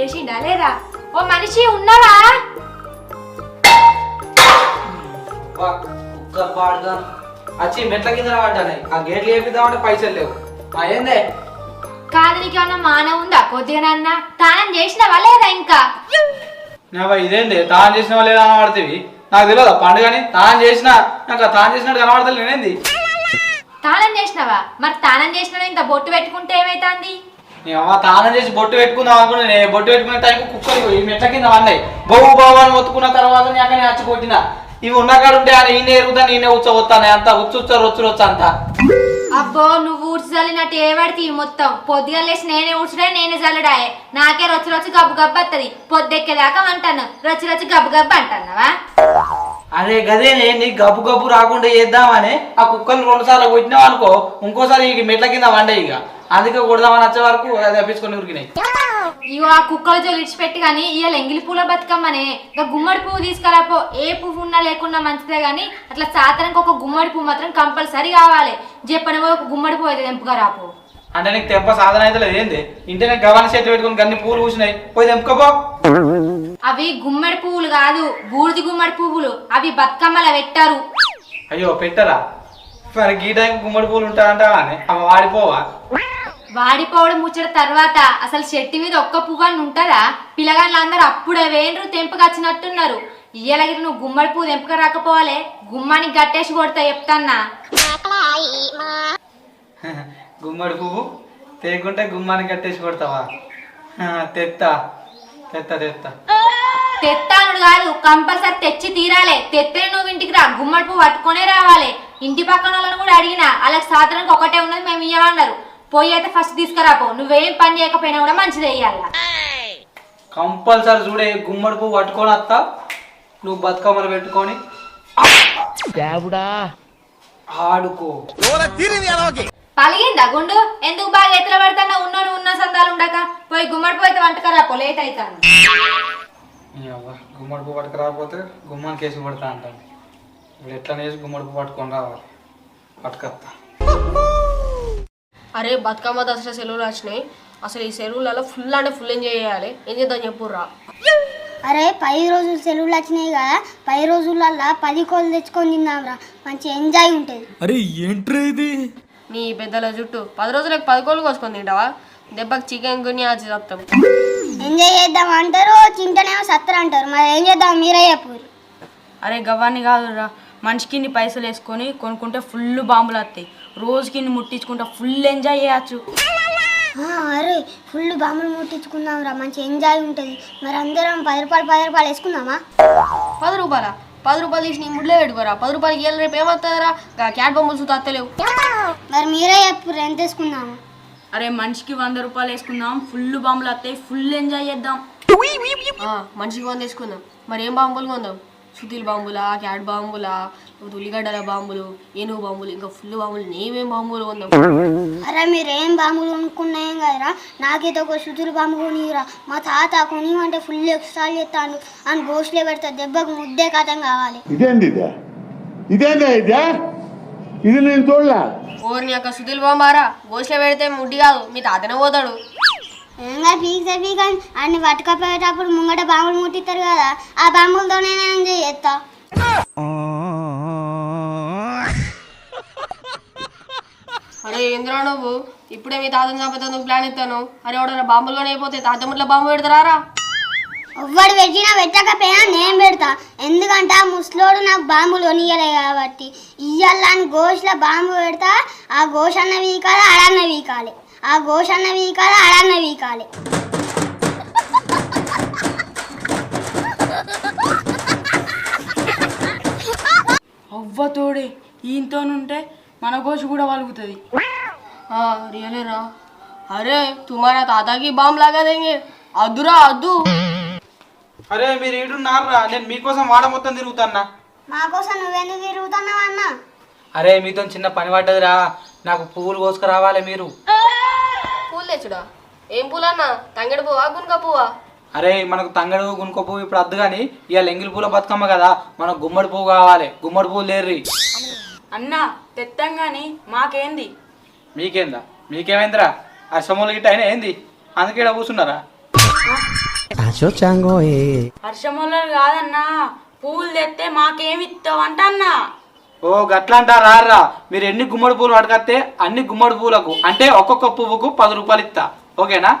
చేసిండా లేదా? ఓ మనిషి ఉన్నావా వా, కుక్క పాడుగా. వచ్చి మెట్ల కింద పడ్డాయి ఆ గేట్లు వేపిద్దామంటే పైసలు లేవు. కాదు నీకేమన్నా మానవ ఉందా? కొద్దిగానన్నా తానం చేసినావా లేదా ఇంకా? ఇదేంది? తాను నాకు తెలియదు పండుగని తాను చేసిన నాకు తాను చేసినట్టు కనబడతలేదు నేనేంది తానం చేసినావా? మరి తానం చేసినా ఇంత బొట్టు పెట్టుకుంటే ఏమైతుంది? తానం చేసి బొట్టు పెట్టుకుందాం అనుకున్నా నేను బొట్టు పెట్టుకునే టైంకి కుక్కలు ఈ మెట్ల కింద పడినాయి బొవ్వు బాబు అని మొత్తుకున్న తర్వాత నీ అక్కడ వచ్చి కొట్టిన. ఇవి ఉన్న కాడ ఉంటే ఆయన ఈయన ఎరుగుతా నేనే ఉచ్చబోతాను అంత ఉచ్చుచ్చారు రొచ్చు రొచ్చు అంతా. అబ్బో నువ్వు ఊడ్చి చల్లినట్టు ఏవాడితే మొత్తం? పొద్దుగా లేచి నేనే ఊడ్చుడే నేనే చల్లుడాయే నాకే రొచ్చు రొచ్చు గబ్బు గబ్బు వస్తుంది పొద్దెక్కేదాకా అంటాను. రొచ్చు రొచ్చు గబ్బు గబ్బు అంటున్నావా? అరే గదేనే నీకు గబ్బు గబ్బు రాకుండా చేద్దామని ఆ కుక్కలు రెండు సార్లు కొట్టినావు అనుకో ఇంకోసారి ఈ మెట్ల కింద వండే ఇక. అందుకే కొడదామని వచ్చే వరకు అది తప్పించుకొని ఉరికినాయి. ఇగో ఆ కుక్కల జోలు ఇడిచిపెట్టి కానీ ఇవాళ ఎంగిలి పూల బతుకమ్మనే. ఇంకా గుమ్మడి పువ్వు తీసుకురాపో ఏ పువ్వు ఉన్నా లేకున్నా మంచిదే కానీ అట్లా సాతానికి ఒక గుమ్మడి పువ్వు మాత్రం కంపల్సరీ కావాలి. చెప్పని ఒక గుమ్మడి పువ్వు అయితే తెంపుగా రాపో. అంటే నీకు తెంప సాధన అయితే లేదు ఏంది? ఇంటి గవాని చేతి పెట్టుకుని గన్ని పూలు పూసినాయి పోయి తెంపుకోపో. అవి గుమ్మడి పువ్వులు కాదు బూడిది గుమ్మడి పువ్వులు. అవి బతుకమ్మల పెట్టారు. అయ్యో పెట్టరా? మరి టైం గుమ్మడి పూలు అవి వాడిపోవా? వాడిపోవడం ముచ్చట తర్వాత అసలు చెట్టు మీద ఒక్క పువ్వు అని ఉంటుందా? పిల్లగాళ్ళు అందరూ అప్పుడే వేండ్రు తెంపుకొచ్చినట్టున్నారు. ఇయ్యలగిరి నువ్వు గుమ్మడి పువ్వు తెంపుక రాకపోవాలే. గుమ్మానికి గట్టేసి కొడతా చెప్తాన్నా. గుమ్మడి పువ్వు తేకుంటే గుమ్మానికి కట్టేసి కొడతావా? తెత్తా. తెత్తా తెత్తా. తెత్తానుడు కాదు కంపల్సరీ తెచ్చి తీరాలే. తెత్తే నువ్వు ఇంటికి రా. గుమ్మడి పువ్వు పట్టుకొనే రావాలి. ఇంటి పక్కన వాళ్ళని కూడా అడిగినా వాళ్ళకి సాధారణంగా ఒకటే ఉన్నది మేము ఇయ్యమన్నారు. పోయి అయితే ఫస్ట్ తీసుకురాపో. నువ్వేం పని చేయకపోయినా కూడా మంచిది వేయాల కంపల్సరీ చూడే గుమ్మడి పువ్వు పట్టుకొని వస్తా నువ్వు బతుకమ్మలు పెట్టుకొని. ఆడుకో. పలిగిందా గుండు? ఎందుకు బాగా ఎత్తుల పడతానా ఉన్నాను ఉన్న సందాలు ఉండక? పోయి గుమ్మడి పువ్వు అయితే వంటకరాపో లేట్ అవుతాను గుమ్మడి పువ్వు పట్టుకు రాకపోతే గుమ్మానికి వేసి పడతా అంటాను ఇప్పుడు ఎట్లా వేసి గుమ్మడి పువ్వు పట్టుకొని రావాలి. అరే బతుకమ్మ దసరా సెలవులు వచ్చినాయి. అసలు ఈ సెలవులలో ఫుల్ అంటే ఫుల్ ఎంజాయ్ చేయాలి. ఏం చేద్దాం చెప్పుర్రా? అరే పది రోజులు సెలవులు వచ్చినాయి కదా. పది రోజులల్లా పది కోళ్ళు తెచ్చుకొని తిందాంరా. మంచి ఎంజాయ్ ఉంటుంది. అరే ఏంట్రా ఇది? నీ పెద్దల జుట్టు. పది రోజులకు పది కోళ్ళు కోసుకొని తింటావా? దెబ్బకి చికెన్ గునియాచి చెప్తాం ఎంజాయ్ చేద్దాం అంటారు తింటేనేమో సత్తరు అంటారు. మరి ఏం చేద్దాం? మీరే చెప్పు. అరే గవ్వాన్ని కాదురా. మనిషికి ఇన్ని పైసలు వేసుకొని కొనుక్కుంటే ఫుల్ బాంబులు వస్తాయి. రోజుకి ఇన్ని ముట్టించుకుంటా ఫుల్ ఎంజాయ్ చేయొచ్చు. అరే ఫుల్ బాంబులు ముట్టించుకుందాం రా మంచి ఎంజాయ్ ఉంటుంది. మరి అందరం పది రూపాయలు పది రూపాయలు వేసుకుందామా? పది రూపాయల? పది రూపాయలు తీసి నీ ముడ్లో పెట్టుకోరా. పది రూపాయలకి ఇవాళ రేపు ఏమవుతుందిరా? క్యాట్ బొమ్మలు చూస్తే అత్తలేవు. మరి మీరే చెప్పు ఎంత వేసుకుందాము అరే మనిషికి వంద రూపాయలు వేసుకుందాం ఫుల్ బాంబులు వస్తాయి ఫుల్ ఎంజాయ్ చేద్దాం. ఆ, మనిషికి వంద తీసుకుందాం మరి ఏం బాంబులు కొందాం? సుతీల్ బాంబులా క్యాట్ బాంబులా ఉల్లిగడ్డల బాంబులు ఏనుగు బాంబులు ఇంకా ఫుల్ బాంబులు నేమేం బాంబులు కొందాం అరే మీరు ఏం బాంబులు కొనుక్కున్నాయేం కదరా? నాకైతే ఒక శుతులు బాంబు కొనిరా. మా తాత కొనివంటే ఫుల్ ఎక్స్ట్రాల్ చేస్తాడు. అని గోష్లే పెడతా దెబ్బకు ముద్దే కథం కావాలి. ఇదేంది ఇదే? ఇదేందా ఇదే? ఇది నేను చూడలే. ఓర్ని యొక్క సుతీల్ బాంబారా? గోసలో పెడితే ముడ్డి కాదు. మీ తాతనే పోతాడు. ఇంకా పీక్ అని అన్ని పట్టుకపోయేటప్పుడు ముంగట బాంబులు ముట్టిస్తారు కదా ఆ బాంబులతోనే నేను ఎంజాయ్ చేస్తా? అరే ఏంద్రా నువ్వు ఇప్పుడే మీ తాతను చంపుతాను ప్లాన్ ఇస్తాను. అరే ఎవడన్నా బాంబుల్లోనే అయిపోతే తాత ముట్ల బాంబు పెడతారా ఎవ్వడు పెట్టినా పెట్టకపోయినా నేను పెడతా. ఎందుకంటే ఆ ముసలోడు నాకు బాంబులు కొనియలే కాబట్టి. ఇయ్యాలని గోషుల బాంబు పెడతా ఆ గోష్ అన్న వీకాలి అడన్న వీకాలి. ఆ గోష్ అన్న వీకాలి అడన్న వీకాలి అవ్వ తోడే ఈయనతోనుంటే మన గోషు కూడా వలుగుతుంది. రియలే రా. అరే తుమారా తాతాకి బాంబు లాగా దేంగే అద్దురా అద్దు అరే మీరు ఈడున్నారా నేను మీకోసం వాడ మొత్తం తిరుగుతాన్నా. మా కోసం నువ్వెందుకు తిరుగుతున్నావు అన్న? అరే మీతో చిన్న పని పడ్డదిరా. నాకు పువ్వులు కోసుకురావాలి మీరు. పూలు తెచ్చుడా? ఏం పూలన్నా? తంగడి పువ్వా గునుక పువ్వా? అరే మనకు తంగడు గునుకో పువ్వు ఇప్పుడు అద్దు కానీ ఇవాళ ఎంగిలి పూల బతుకమ్మ కదా మనకు గుమ్మడి పువ్వు కావాలి. గుమ్మడి పువ్వు లేర్రి. అన్నా తెత్తంగాని మాకేంది? మీకేందా? మీకేమైందిరా? ఆ సొమ్ములు గిట్ట అయినా ఏంది? అందుకే ఈడ కూర్చున్నారా? హర్షములు కాదన్నా పువ్వులు తెస్తే మాకేమి ఇస్తావు అంటన్నా. ఓ గట్లా అంటారా రారా మీరు ఎన్ని గుమ్మడి పూలు పట్టుకొస్తే అన్ని గుమ్మడి పూలకు అంటే ఒక్కొక్క పువ్వుకు పది రూపాయలు ఇస్తా ఓకేనా?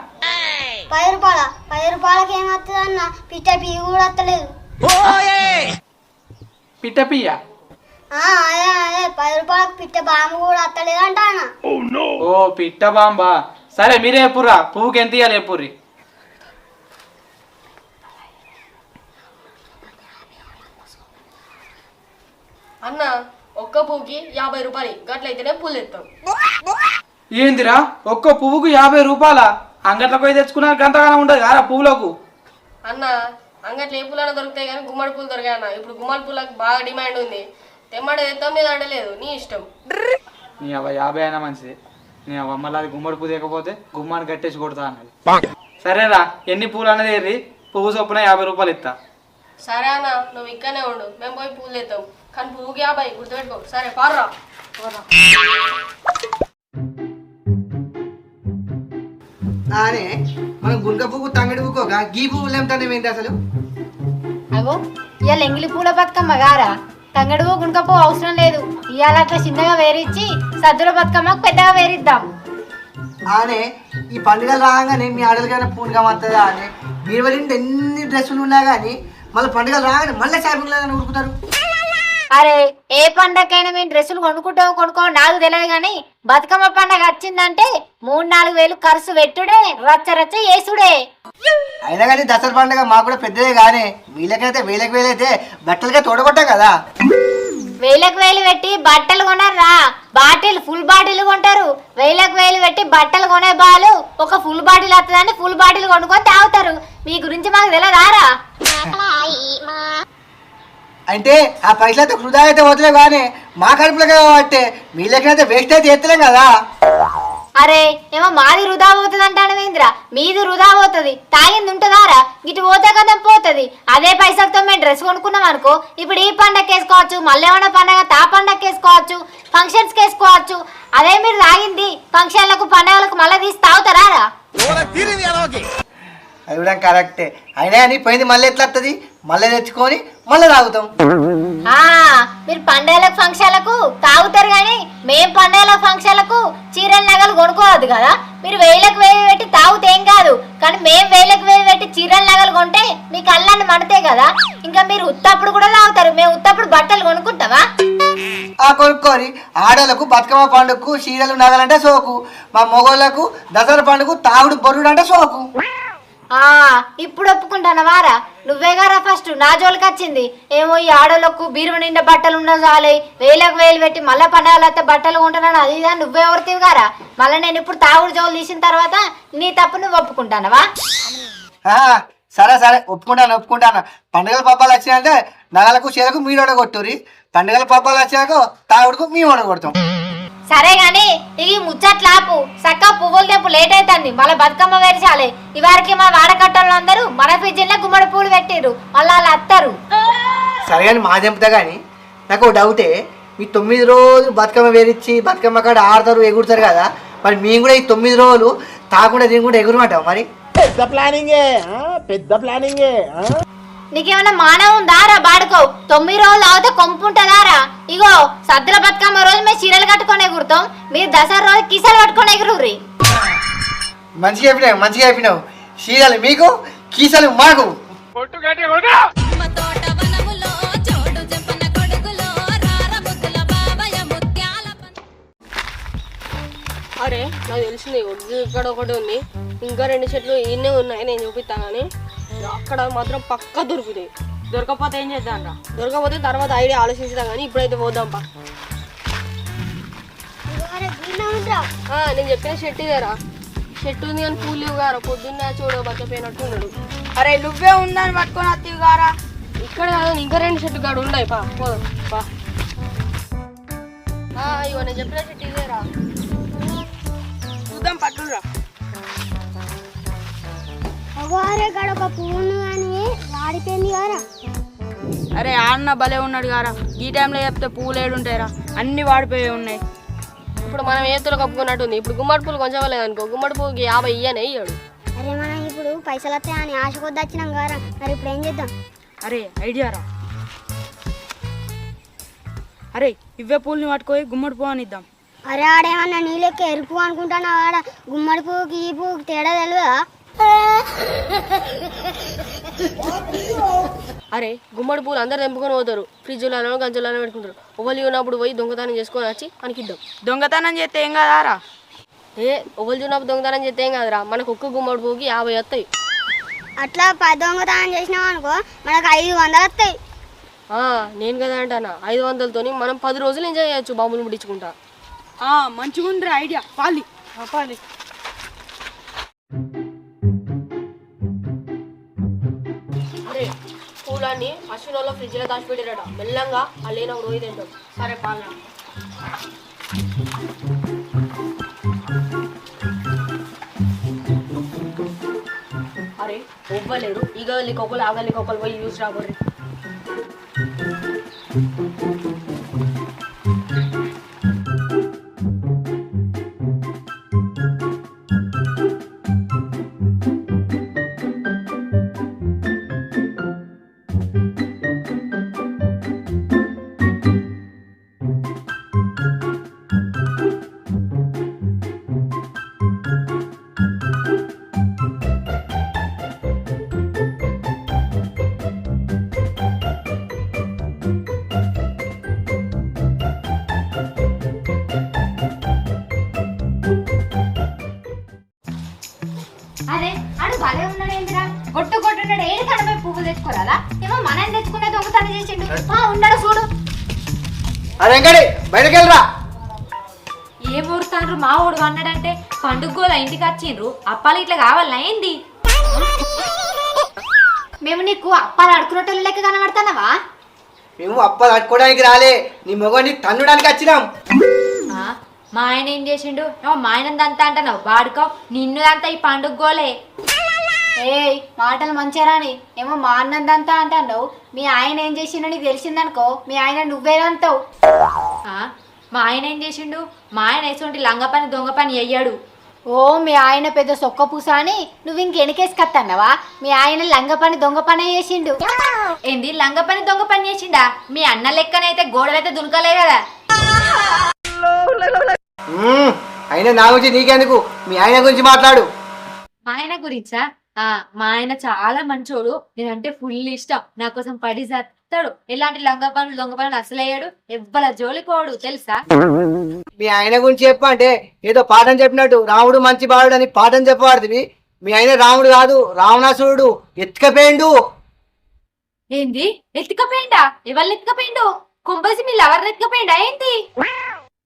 పది రూపాయల పది రూపాయలకి ఏమవుతుంది అన్న పిట్ట పీ కూడా వస్తలేదు పిట్ట పియ్య ఆ, అదే అదే పది రూపాయలకు పిట్ట బాంబు కూడా వస్తలేదు అంటానా ఓ పిట్ట బాంబా. సరే మీరే ఎప్పుర్రా పువ్వుకి ఎంత ఇవ్వాలి ఎప్పుర్రి అన్న ఒక్క పువ్వుకి యాభై రూపాయలు. గట్లయితేనే పూలు తెస్తాం ఏందిరా? ఒక్క పువ్వుకు యాభై రూపాయల? అంగట్లకు పోయి తెచ్చుకున్నా గంతగానం ఉండదు కారా పువ్వులకు? అన్న అంగట్లో ఏ పూలైనా దొరుకుతాయి కానీ గుమ్మడి పూలు దొరికాయి అన్న. ఇప్పుడు గుమ్మడి పూలకు బాగా డిమాండ్ ఉంది. తెమ్మడి తెస్తాం మీద అంటలేదు నీ ఇష్టం. నీ అవ్వ యాభై అయినా మంచిది. నీ అవ్వ మళ్ళీ అది గుమ్మడి పువ్వు తెకపోతే గుమ్మాన్ని కట్టేసి కొడతా అన్నది. సరేరా ఎన్ని పూలు అన్నది ఏరి పువ్వు చొప్పున యాభై రూపాయలు ఇస్తా సరే అన్న నువ్వు ఇక్కడనే ఉండు. మేము పోయి పూలు తెస్తాం కానీ పువ్వుకి యాభై గుర్తుపెట్టుకో. సరే పార్రా. అనే మనం గుంక పువ్వు తంగడి పువ్వుకోగా గీ పువ్వులు ఏమిటానే ఏంటి అసలు? అగో ఇవాళ ఎంగిలి పూల బతుకమ్మ గారా? తంగడు గుండకపో అవసరం లేదు. ఇవాళ అట్లా చిన్నగా వేరిచ్చి సద్దుల బతుకమ్మకు పెద్దగా వేరిద్దాం. ఆనే ఈ పండుగలు రాగానే మీ ఆడలకైనా పూనుగా వస్తుందా అని మీరు వాళ్ళ ఇంటి ఎన్ని డ్రెస్సులు ఉన్నా కానీ మళ్ళీ పండుగలు రాగానే మళ్ళీ షాపింగ్ లాగానే ఉరుకుతారు. అరే ఏ పండగకైనా మేము డ్రెస్సులు కొనుక్కుంటాం కొనుక్కో నాకు తెలియదు కానీ బతుకమ్మ పండగ వచ్చిందంటే మూడు నాలుగు వేలు ఖర్చు పెట్టుడే రచ్చ రచ్చ చేసుడే. అయినా కానీ దసరా పండుగ మాకు కూడా పెద్దదే కానీ వీళ్ళకైతే వీళ్ళకి వీలైతే బట్టలుగా తోడగొట్టాం కదా. వేలకు వేలు పెట్టి బట్టలు కొనరా బాటిల్ ఫుల్ బాటిల్ కొంటారు. వేలకు వేలు పెట్టి బట్టలు కొనే బాలు ఒక ఫుల్ బాటిల్ వస్తుందని ఫుల్ బాటిల్ కొనుక్కొని తాగుతారు. మీ గురించి మాకు తెలియదారా? అంటే ఆ పైసలైతే వృధా అయితే వదిలే కానీ మా కడుపులో కాబట్టి వీళ్ళకైతే వేస్ట్ అయితే ఎత్తలేం కదా. అరే ఏమో మాది వృధా పోతుంది అంటాను ఏంద్రా మీది వృధా పోతుంది తాగింది ఉంటుందారా? ఇటు పోతే కదా పోతుంది. అదే పైసలతో మేము డ్రెస్ కొనుక్కున్నాం అనుకో ఇప్పుడు ఈ పండగకి వేసుకోవచ్చు మళ్ళీ ఏమన్నా పండగ తా పండగకి వేసుకోవచ్చు ఫంక్షన్స్కి వేసుకోవచ్చు. అదే మీరు తాగింది ఫంక్షన్లకు పండగలకు మళ్ళీ తీసి తాగుతారా? అది కూడా కరెక్టే అయినా కానీ పోయింది మళ్ళీ ఎట్లా వస్తుంది మళ్ళీ తెచ్చుకొని మళ్ళీ తాగుతాం. ఆ మీరు పండగలకు ఫంక్షన్లకు తాగుతారు కానీ మేం పండగల ఫంక్షన్లకు చీరల నగలు కొనుక్కోవద్దు కదా. మీరు వేలకు వేలు పెట్టి తాగుతే ఏం కాదు. కానీ మేం వేలకు వేలు పెట్టి చీరల నగలు కొంటే మీ కళ్ళని మడతాయి కదా. ఇంకా మీరు ఉత్తప్పుడు కూడా తాగుతారు. మేము ఉత్తప్పుడు బట్టలు కొనుక్కుంటామా? ఆ కొనుక్కొని ఆడోళ్ళకు బతుకమ్మ పండుగకు చీరలు నగలంటే సోకు. మా మొగోళ్ళకు దసరా పండుగ తాగుడు బొరుడు అంటే సోకు. ఆ ఇప్పుడు ఒప్పుకుంటానవారా నువ్వే గారా ఫస్ట్ నా జోలికి వచ్చింది. ఏమో ఈ ఆడోళ్ళకు బీరువ నిండా బట్టలు ఉన్న చాలే. వేలకు వేలు పెట్టి మళ్ళీ పండగలు బట్టలు కొంటున్నాను. అది ఇదా నువ్వే ఎవరితివి గారా? మళ్ళీ నేను ఇప్పుడు తాగుడు జోలు తీసిన తర్వాత నీ తప్పు నువ్వు ఒప్పుకుంటానవా ఆ, సరే సరే. ఒప్పుకుంటాను ఒప్పుకుంటాను. పండుగల పబ్బాలు వచ్చినాయంటే నగలకు చీరకు మీరు కొట్టురి పండుగల పబ్బాలు వచ్చాక తాగుడుకు మేము కొడతాం. సరే గాని ఇది ముచ్చట్లాపు సక్క పువ్వులు తెప్పు లేట్ అవుతుంది మళ్ళీ బతుకమ్మ వేర్చాలి ఇవారికి మా వాడకట్టోళ్ళందరూ మన పిజ్జిన్లో గుమ్మడి పూలు పెట్టిర్రు. మళ్ళీ వాళ్ళు అత్తారు. సరే కానీ మా చెప్తా కానీ నాకు ఒక డౌటే. మీ తొమ్మిది రోజులు బతుకమ్మ వేరిచ్చి బతుకమ్మ కాడ ఆడతారు ఎగురుతారు కదా. మరి మేము కూడా ఈ తొమ్మిది రోజులు తాకుండా తినకుండా ఎగురమంటాం మరి? నీకేమైనా మానవం ఉందారా బాడుకో. తొమ్మిది రోజులు అవుతే కొంపు ఉంటుందారా ఇగో సద్దుల బతుకమ్మ రోజు మేము చీరలు కట్టుకొని ఎగురుతాం మీరు దసరా రోజు కిసలు కట్టుకొని ఎగురుర్రి. మంచిగా చెప్పినావు మంచిగా చెప్పినావు. చీరలు మీకు కీసలు మాకు. అరే నాకు తెలిసింది ఇక్కడ ఒకటి ఉంది. ఇంకా రెండు చెట్లు ఈయనే ఉన్నాయి నేను చూపిస్తాను కానీ అక్కడ మాత్రం పక్క దొరుకుతాయి. దొరకపోతే ఏం చేద్దాం రా? దొరకకపోతే తర్వాత ఐడియా ఆలోచించుదాం కానీ ఇప్పుడైతే పోదాం పా. ఆ, నేను చెప్పిన షర్ట్ ఇదేరా షర్ట్ ఉంది కానీ పూలు లేవు గారా. పొద్దున్న చూడ బతకపోయినట్టు ఉన్నాడు. అరే నువ్వే ఉందని పట్టుకొని అత్తివి గారా? ఇక్కడ కాదు ఇంకా రెండు షర్ట్ గాడు ఉన్నాయి. పా పోదాం పా. ఆ, ఇగో నేను చెప్పిన షర్ట్ ఇదేరా చూద్దాం పట్టురా అవ్వారే కాడ ఒక పువ్వును కానీ వాడిపోయింది కదా అరే ఆన్న భలే ఉన్నాడు గారా. ఈ టైంలో చెప్తే పూలు ఏడుంటాయిరా. అన్ని వాడిపోయి ఉన్నాయి. ఇప్పుడు మనం ఏతులు కప్పుకున్నట్టుంది. ఇప్పుడు గుమ్మడి పూలు కొంచెం లేదు అనుకో గుమ్మడి పువ్వుకి యాభై ఇయ్యనే ఇయ్యాడు. అరే మనం ఇప్పుడు పైసలు వస్తాయని ఆశ కొద్ది వచ్చినాం కదా మరి ఇప్పుడు ఏం చేద్దాం? అరే ఐడియా రా. అరే ఇవే పూల్ని పట్టుకొని గుమ్మడి పో అని ఇద్దాం అరే ఆడేమన్నా నీ లెక్క ఎరుపు అనుకుంటానా ఆడ గుమ్మడి పువ్వుకి ఈ పువ్వుకి తేడా తెలియదా అరే గుమ్మడి పూలు అందరు తెంపుకొని పోతారు. ఫ్రిడ్జ్లలో గంజలలో పెట్టుకుంటారు. ఒకళ్ళు ఉన్నప్పుడు పోయి దొంగతనం చేసుకొని వచ్చి మనకిద్దాం దొంగతనం చేస్తే ఏం కాదారా? ఏ ఒకళ్ళు చూసినప్పుడు దొంగతనం చేస్తే ఏం కాదురా? మనకు ఒక్క గుమ్మడి పువ్వుకి యాభై వస్తాయి. అట్లా పది దొంగతనం చేసినాం అనుకో మనకు ఐదు వందలు వస్తాయి. ఆ, నేను కదా అంటానా? ఐదు వందలతోని మనం పది రోజులు ఎంజాయ్ చేయొచ్చు బాంబులు ముట్టించుకుంటా. మంచిగా ఉంది ఐడియా. పాలి పాలి పూలన్నీ అశ్విన్ వాళ్ళ ఫ్రిడ్జ్లో దాచిపెట్టారట మెల్లంగా అల్లేనప్పుడు రోజు తింటాం. సరే పాలన. అరే ఇవ్వలేరు ఇగలి గదికి ఒకరు ఆ పోయి యూస్ రాబోరు తెచ్చుకోరాలా? ఏమో మనం తెచ్చుకునే దొంగతనం చేసిండు. ఆ, ఉన్నాడు చూడు. అరే వెంకటి బయటకు వెళ్ళరా ఏం ఊరుతాండ్రు? మా ఊడు అన్నాడంటే పండుగోల ఇంటికి వచ్చిండ్రు. అప్పాలు ఇట్లా కావాలా ఏంది? మేము నీకు అప్పాలు అడుకునేటోళ్ళు లెక్క కనబడతానవా మేము అప్పలు అట్టుకోవడానికి రాలే. నీ మొగని తన్నుడానికి వచ్చినాం. ఆ, మా ఆయన ఏం చేసిండు? ఏమో మా ఆయన అంతా అంటున్నావు. వాడుకో నిన్ను అంతా ఈ పండుగ గోలే ఏయ్ మాటలు మంచిగా రాని. ఏమో మా అన్నదంతా అంటావు మీ ఆయన ఏం చేసిండో నీకు తెలిసిందనుకో మీ ఆయన నువ్వేనంటావు ఆ, మా ఆయన ఏం చేసిండు? మా ఆయన ఎటువంటి లంగ పని దొంగ పని అయ్యాడు ఓ మీ ఆయన పెద్ద సొక్క పూస అని నువ్వు ఇంకెనకేసి కత్తన్నావా? మీ ఆయన లంగ పని దొంగ పని చేసిండు. ఏంది లంగ పని దొంగ పని చేసిండా? మీ అన్న లెక్కనైతే గోడలైతే దునకలే కదా. అయినా నా గురించి నీకెందుకు? మీ ఆయన గురించి మాట్లాడు. మా ఆయన గురించా? ఆ మా ఆయన చాలా మంచోడు. నేనంటే ఫుల్ ఇష్టం. నా కోసం పడి చేస్తాడు ఎలాంటి లంగ పనులు దొంగ పనులు అసలయ్యాడు ఎవ్వల జోలికోడు తెలుసా? మీ ఆయన గురించి చెప్పు అంటే ఏదో పాఠం చెప్పినట్టు రాముడు మంచి బాలుడు అని పాఠం చెప్పబడుతుంది. మీ ఆయన రాముడు కాదు రావణాసురుడు. ఎత్తుకపోయిండు. ఏంది? ఎత్తుకపోయిండా? ఎవరిని ఎత్తుకపోయిండు? కొంపసి మీ లవర్ని ఎత్తుకపోయిండా? ఏంటి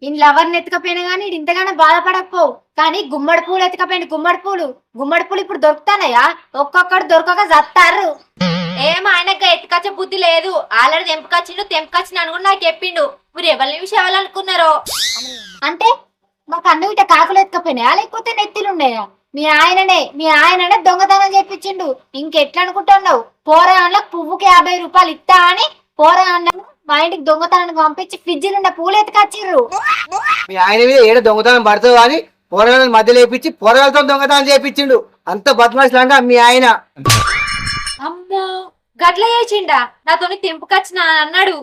ఇంట్లో ఎవరిని ఎత్తుకపోయినా కానీ ఇంతగానో బాధపడకపోవు కానీ గుమ్మడి పూలు ఎత్తుకపోయింది గుమ్మడి పూలు. గుమ్మడి పూలు ఇప్పుడు దొరుకుతానయ్యా? ఒక్కొక్కడు దొరకక చత్తారు ఏం ఆయనకు ఎత్తుకొచ్చే బుద్ధి లేదు. ఆల్రెడీ తెంపుకొచ్చిండు తెంపుకొచ్చిన అని కూడా నాకు చెప్పిండు. మీరు ఎవరి విషయం ఎవరనుకున్నారో అంటే మాకు అన్న ఇట కాకులు ఎత్తుకపోయినాయా? లేకపోతే నెత్తిలున్నాయా మీ ఆయననే మీ ఆయననే దొంగతనం చేపించిండు. ఇంకెట్లా అనుకుంటున్నావు పోరాళ్ళకు పువ్వుకి యాభై రూపాయలు ఇస్తా అని పోరాళ్ళను మా ఇంటికి దొంగతనానికి పంపించి ఫ్రిడ్జ్ నిండా పూలు ఎత్తుకొచ్చిర్రు మీ ఆయన మీద ఏదో దొంగతనం పడుతుంది అని పోరగాళ్ళని మధ్య లేపించి పోరగాలతో దొంగతనం చేపించిండు. అంత బద్మాషులంగా మీ ఆయన. అమ్మో గట్ల చేసిండా? నాతోని తెంపుకొచ్చిన అని అన్నాడు.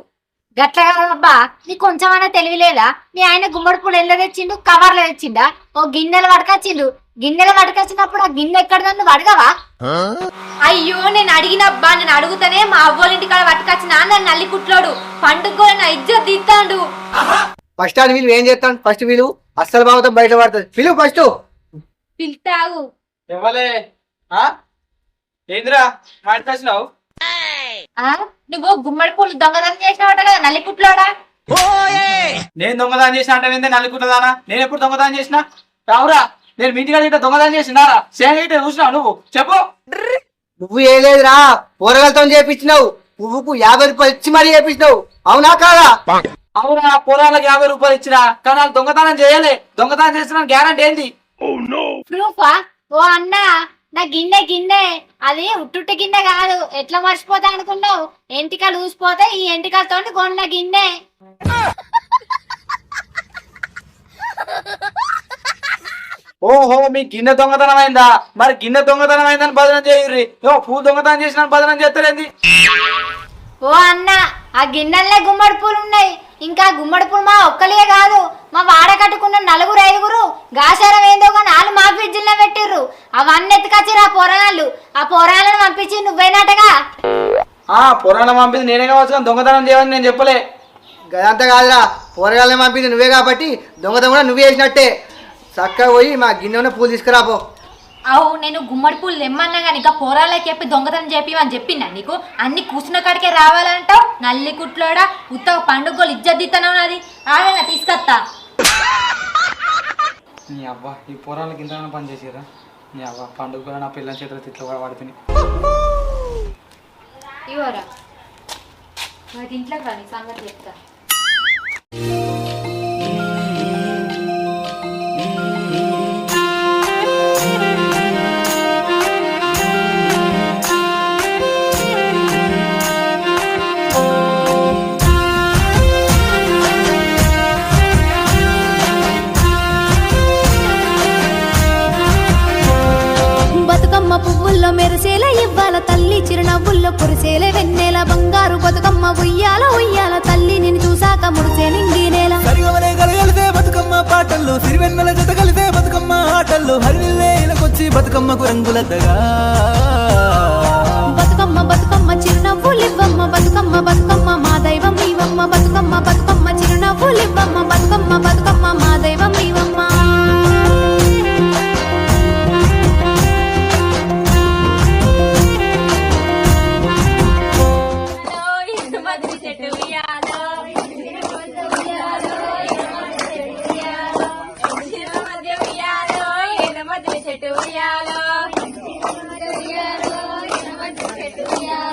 గట్ల కాదబ్బా నీకు కొంచెమైనా తెలివి లేదా మీ ఆయన గుమ్మడి పూలు ఎల్ల తెచ్చిండు కవర్లో తెచ్చిండా? ఓ గిన్నెలు పడకొచ్చిండు గిన్నెలు పడకొచ్చినప్పుడు ఆ గిన్నె ఎక్కడ నన్ను అడగవా? అయ్యో నేను అడిగినబ్బా నేను అడుగుతానే మా అవ్వోళ్ళ ఇంటికాడ పట్టుకొచ్చిన నన్ను నల్లి కుట్లోడు. పండుగ నా ఇజ్జత్ తీస్తాడు. ఫస్ట్ అని వీళ్ళు ఏం చేస్తాను ఫస్ట్ వీళ్ళు అస్సలు బాగుతాం బయట పడుతుంది పిలువు ఫస్ట్ పిలుతావు. ఇవ్వలే ఆ? ఏందిరా? మా ఇంటికి వచ్చినావు ఆ? నువ్వు గుమ్మడి పూలు దొంగతనం చేసినావట కదా నల్లి కుట్లోడా? నేను దొంగదానం చేసిన అంటే ఏందే నలుగుకుంటుందానా నేను ఎప్పుడు దొంగదానం చేసిన? రావురా. నేను మీ ఇంటికాడ ఇట్లా దొంగదానం చేసినారా సేన ఇట్లా చూసినావు నువ్వు? చెప్పు. నువ్వు ఏ లేదురా. పోరగాలతో చేపించినావు. పువ్వుకు యాభై రూపాయలు ఇచ్చి మరీ చేపించినావు. అవునా కాదా? అవునా? పొలాలకు యాభై రూపాయలు ఇచ్చినా? కానీ వాళ్ళు దొంగతనం చేయలే. దొంగతనం చేసిన గ్యారంటీ ఏంది? ప్రూఫా? ఓ అన్నా నా గిన్నె గిన్నె. అది ఉట్టుట్టు గిన్నె కాదు. ఎట్లా మర్చిపోతా అనుకున్నావు? ఎంటికలు ఊసిపోతే ఈ ఎంటికలతో కొన్న గిన్నె. ఓహో మీ గిన్నె దొంగతనం అయిందా? మరి గిన్నె దొంగతనం అయిందని బదనం చేయుర్రి. ఏమో పూలు దొంగతనం చేసిన బదనం చేస్తారేంది? ఓ అన్న ఆ గిన్నెలనే గుమ్మడి పూలు ఉన్నాయి. ఇంకా గుమ్మడి పూలు మా ఒక్కలే కాదు. మా వాడ కట్టుకున్న నలుగురు ఐదుగురు గాశారం ఏందో కానీ వాళ్ళు మా ఫ్రిడ్జిల్లో పెట్టిర్రు. అవన్నీ ఎత్తుకొచ్చిర్రు ఆ పొరాళ్ళు ఆ పొరాలను పంపించి నువ్వేనటగా? ఆ పురాణం పంపింది నేనే కావచ్చు కానీ దొంగతనం చేయమని నేను చెప్పలే. గదంతా కాదురా పోరగాళ్ళని పంపింది నువ్వే కాబట్టి దొంగతనం కూడా నువ్వే చేసినట్టే. చక్కగా పోయి మా గిన్నె పూలు తీసుకురాపో అవు నేను గుమ్మడి పూలు తెమ్మన్నా కానీ ఇంకా పోరాళ్ళకి చెప్పి దొంగతనం చెప్పి అని చెప్పిందా నీకు? అన్ని కూర్చున్న కాడికే రావాలంటావు? నల్లి కుట్లోడా? ఉత్తగ పండుగలు ఇజ్జద్దితనం నాది ఆగన్నా తీసుకొస్తా. నీ అవ్వ ఈ పురాణాలకి ఇంత పని చేసిరా నీ అవ్వ పండుగ నా పిల్లల చేతులు తిట్లు కూడా పడుతుంది ఇవరా ఇంట్లోకి రా నీ సంగతి చెప్తా. ఆటల్లో బతుకమ్మకు రంగులద్దగా. Yeah.